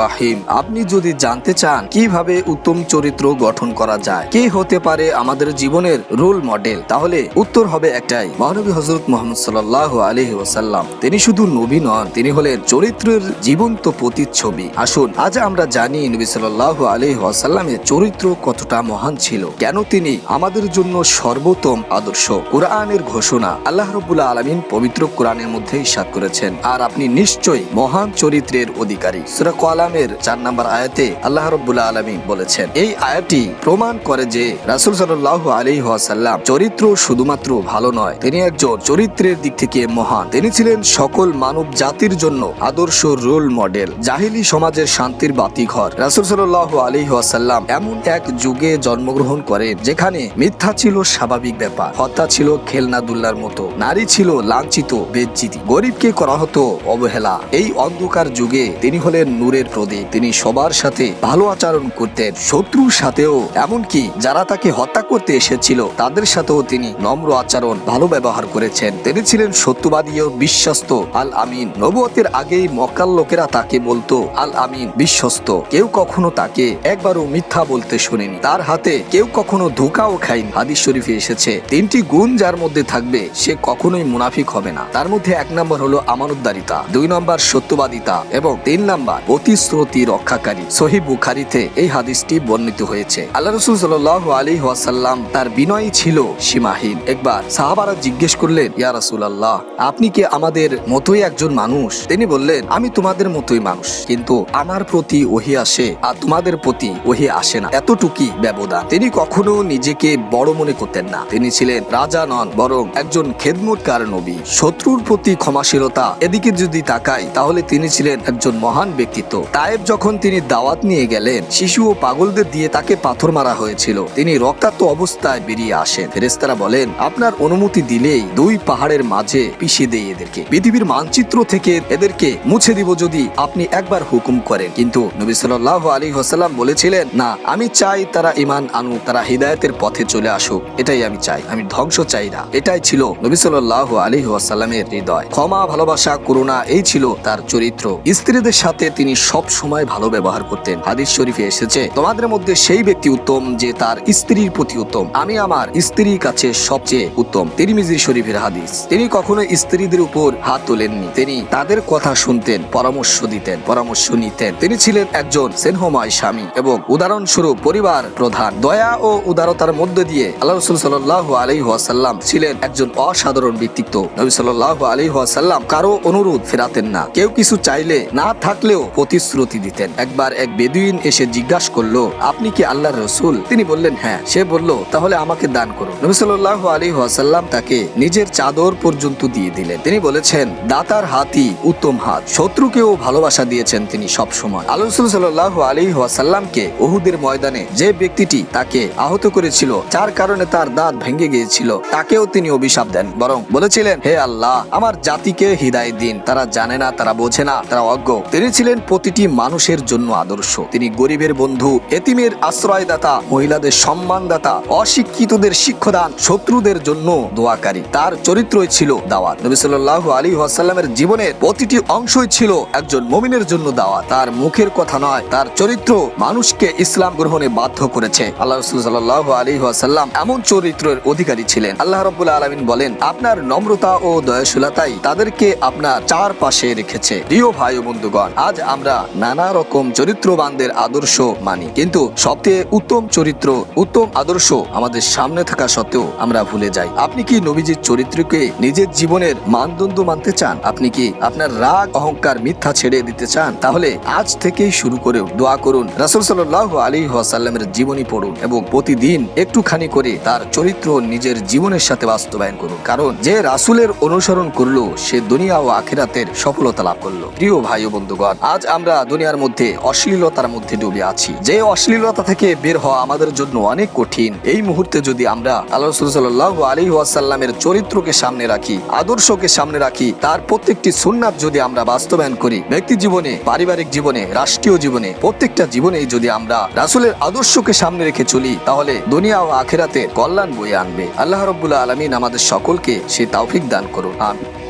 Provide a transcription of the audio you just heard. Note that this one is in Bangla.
রাহিম। আপনি যদি জানতে চান কীভাবে উত্তম চরিত্র গঠন করা যায়, কে হতে পারে আমাদের জীবনের রোল মডেল, তাহলে উত্তর হবে একটাই, মহানবী হজরত মোহাম্মদ সাল্লাহ আলহি ওসাল্লাম তিনি শুধু নবী নন, তিনি হলেন চরিত্রের জীবন্ত প্রতিচ্ছবি। আসুন, আজ আমরা জানি নবী সাল্লাহ আলহি ওয়াসাল্লামের চরিত্র কতটা মহান ছিল, কেন তিনি আমাদের জন্য সর্বোত্তম আদর্শ। কোরআনের ঘোষণা আল্লাহ রবুল্লা আলমিন পবিত্র কোরআনের মধ্যে ইসাদ করেছেন, আর আপনি নিশ্চয়ই মহান চরিত্রের অধিকারী। সুরা কলামের চার নম্বর আয়াতে আল্লাহ রবুল্লা আলমিন বলেছেন, এই আয়াতটি প্রমাণ করে যে রাসুল সাল্লাহ আলী ওয়াসাল্লাম চরিত্র শুধুমাত্র ভালো নয়, তিনি একজন চরিত্রের দিক থেকে মহান। তিনি ছিলেন সকল মানব জাতির জন্য আদর্শ রোল মডেল, জাহিলি সমাজের শান্তির বাতিঘর। রাসুল সাল্লাহ আলী ওয়াসাল্লাম এমন এক যুগে জন্মগ্রহণ করেন, যেখানে মিথ্যা ছিল স্বাভাবিক ব্যাপার। হত্যা ছিল খেলনাদুল্লার মতো, নারী ছিল লাঞ্ছিত, বেজ্জিতি। গরিবকে করা হতো অবহেলা। এই অন্ধকার যুগে তিনি হলেন নূরের প্রদীপ। তিনি সবার সাথে ভালো আচরণ করতেন, শত্রুর সাথেও। এমনকি যারা তাকে হত্যা করতে এসেছিল, তাদের সাথেও তিনি নম্র আচরণ, ভালো ব্যবহার করেছেন। তিনি ছিলেন সত্যবাদী ও বিশ্বস্ত। আল আমিন নবুয়তের আগেই মক্কাল লোকেরা তাকে বলতো, আল আমিন বিশ্বস্ত। কেউ কখনো তাকে একবারও মিথ্যা বলতে শুনেনি। তার হাতে কেউ কখনো ধোকাও খায়নি। হাদিস শরীফে এসেছে, তিনটি গুণ যার মধ্যে থাকবে, সে কখনোই মুনাফিক হবে না। তার মধ্যে এক নম্বর হলো আমানতদারিতা। দুই নম্বর সত্যবাদিতা এবং তিন নম্বর, প্রতিশ্রুতি রক্ষাকারী। সহি বুখারিতে এই হাদিসটি বর্ণিত হয়েছে। আল্লাহ রসুল সাল আলী ওয়াসাল্লাম তার বিনয়ী ছিল সীমাহীন। একবার সাহাবারা জিজ্ঞেস করলেন, ইয়া রাসুল আল্লাহ আপনি কি আমাদের মতোই একজন মানুষ? তিনি বললেন, আমি তোমাদের মতোই মানুষ, কিন্তু আমার প্রতি ওহি আসে আর তোমাদের প্রতি ওহি আসে না। এতটুকি ব্যবধান। তিনি কখনো নিজেকে বড় মনে করতেন না। তিনি ছিলেন রাজা নন, বরং একজন খেদমতকার নবী। শত্রুর প্রতি ক্ষমাশীলতা এদিকে যদি তাকাই, তাহলে তিনি ছিলেন একজন মহান ব্যক্তিত্ব। তায়েব যখন তিনি দাওয়াত নিয়ে গেলেন, শিশু ও পাগলদের দিয়ে তাকে পাথর মারা হয়েছিল। তিনি রক্তাক্ত অবস্থায় বেরিয়ে আসেন। ফেরেস্তারা বলেন, আপনার অনুমতি দিলেই দুই পাহাড়ের মাঝে পিষিয়ে দেয় এদেরকে। পৃথিবীর মানচিত্র থেকে এদেরকে মুছে দিব যদি আপনি একবার হুকুম করেন। কিন্তু নবী সাল্লাহ আলী হাসাল্লাম বলেছিলেন, না, আমি চাই তারা ইমান আনুক, তারা হৃদায়তের পথে চলে আসুক। এটাই আমি চাই, আমি ধ্বংস চাই না। এটাই ছিল নবী সাল্লাহ আলী ওয়াসাল্লামের হৃদয়। ক্ষমা, ভালোবাসা, করুণা, এই ছিল তার চরিত্র। স্ত্রীদের সাথে তিনি সব সময় ভালো ব্যবহার করতেন। হাদিস শরীফে এসেছে, তোমাদের মধ্যে সেই ব্যক্তি উত্তম যে তার স্ত্রীর প্রতি উত্তম। আমি আমার স্ত্রীর কাছে সবচেয়ে উত্তম। তিরমিজি শরীফের হাদিস, তিনি কখনো স্ত্রীদের উপর হাত তোলেননি। তিনি তাদের কথা শুনতেন, পরামর্শ দিতেন, পরামর্শ নিতেন। তিনি ছিলেন একজন স্নেহময় স্বামী এবং উদাহরণস্বরূপ পরিবার প্রধান। দয়া ও উদারতার মধ্য দিয়ে আল্লাহ রসুল সাল্লাহ আলী ওয়াসাল্লাম ছিলেন একজন অসাধারণ ব্যক্তিত্ব। নবী সাল্লাহ আলী ওয়াসাল্লাম কারও অনুরোধ ফেরাতেন না। কেউ কিছু চাইলে না থাকলেও প্রতিশ্রুতি দিতেন। একবার এক বেদুইন এসে জিজ্ঞাসা করল, আপনি কি আল্লাহর রসুল? তিনি বললেন হ্যাঁ। সে বলল, তাহলে আমাকে দান করুন। নবী সাল্লাহ আলী ওয়াসাল্লাম তাকে নিজের চাদর পর্যন্ত দিয়ে দিলেন। তিনি বলেছেন, দাতার হাতই উত্তম হাত। শত্রুকেও ভালোবাসা দিয়েছেন তিনি সব সময় আল্লাহ রসুল সাল্লাহ আলী ওয়াসাল্লামকে ওহুদের ময়দানে যে ব্যক্তিটি তাকে আহত করেছিল, যার কারণে তার দাঁত ভেঙে গিয়েছিল, তাকেও তিনি অভিশাপ দেন। বরং বলেছিলেন, হে আল্লাহ, আমার জাতিকে হৃদায় দিন। তারা জানে না, তারা বোঝে না, তারা অজ্ঞ। তিনি ছিলেন প্রতিটি মানুষের জন্য আদর্শ। তিনি গরিবের বন্ধু, এতিমের আশ্রয়দাতা, মহিলাদের সম্মানদাতা, অশিক্ষিতদের শিক্ষদান, শত্রুদের জন্য দোয়াকারী। তার চরিত্রই ছিল দাওয়াত। নবী সাল্লাল্লাহু আলী ওয়াসাল্লামের জীবনের প্রতিটি অংশই ছিল একজন মমিনের জন্য দাওয়া তার মুখের কথা নয়, তার চরিত্র মানুষকে ইসলাম গ্রহণে বাধ্য করেছে। আল্লাহ রসুল সাল্লাহ আলী ওয়াসাল্লাম এমন চরিত্রের অধিকারী ছিলেন। আল্লাহ রব্বুল আলমিন বলেন, আপনার নম্রতা ও দয়াশীলতাই তাদেরকে আপনার চার পাশে রেখেছে। প্রিয় ভাই বন্ধুগণ, আজ আমরা নানা রকম চরিত্রবানদের আদর্শ মানি। কিন্তু সবচেয়ে উত্তম চরিত্র, উত্তম আদর্শ আমাদের সামনে থাকা সত্ত্বেও আমরা ভুলে যাই। আপনি কি নবীজির চরিত্রকে নিজের জীবনের মানদণ্ড মানতে চান? আপনি কি আপনার রাগ, অহংকার, মিথ্যা ছেড়ে দিতে চান? তাহলে আজ থেকেই শুরু করে দোয়া করুন, রাসুল সাল্লাহ আলী ওয়াসাল্লামের জীবনী পড়ুন এবং প্রতিদিন একটুখানি করে তার চরিত্র নিজের জীবনের সাথে বাস্তবায়ন করুন। কারণ যে রাসুলের অনুসরণ করল, সে দুনিয়া ও আখিরাতের সফলতা লাভ করল। প্রিয় ভাই ও বন্ধুগণ, আজ আমরা দুনিয়ার মধ্যে অশ্লীলতার মধ্যে ডুবে আছি। যে অশ্লীলতা থেকে বের হওয়া আমাদের জন্য অনেক কঠিন। এই মুহূর্তে যদি আমরা আল্লাহ রসুল সাল্লাহ আলী ওয়াসাল্লামের চরিত্রকে সামনে রাখি, আদর্শকে সামনে রাখি, তার প্রত্যেকটি সুন্নাত যদি আমরা বাস্তবায়ন করি, ব্যক্তি জীবনে, পারিবারিক জীবনে, রাষ্ট্রীয় জীবনে, প্রত্যেকটা জীবনে যদি আমরা রাসুলের আদর্শকে সামনে রেখে চলি, তাহলে দুনিয়া ও আখেরাতে কল্যাণ বয়ে আনবে। আল্লাহ রব্বুল্লাহ আলমিন আমাদের সকলকে সে তাওফিক দান করুন। আমিন।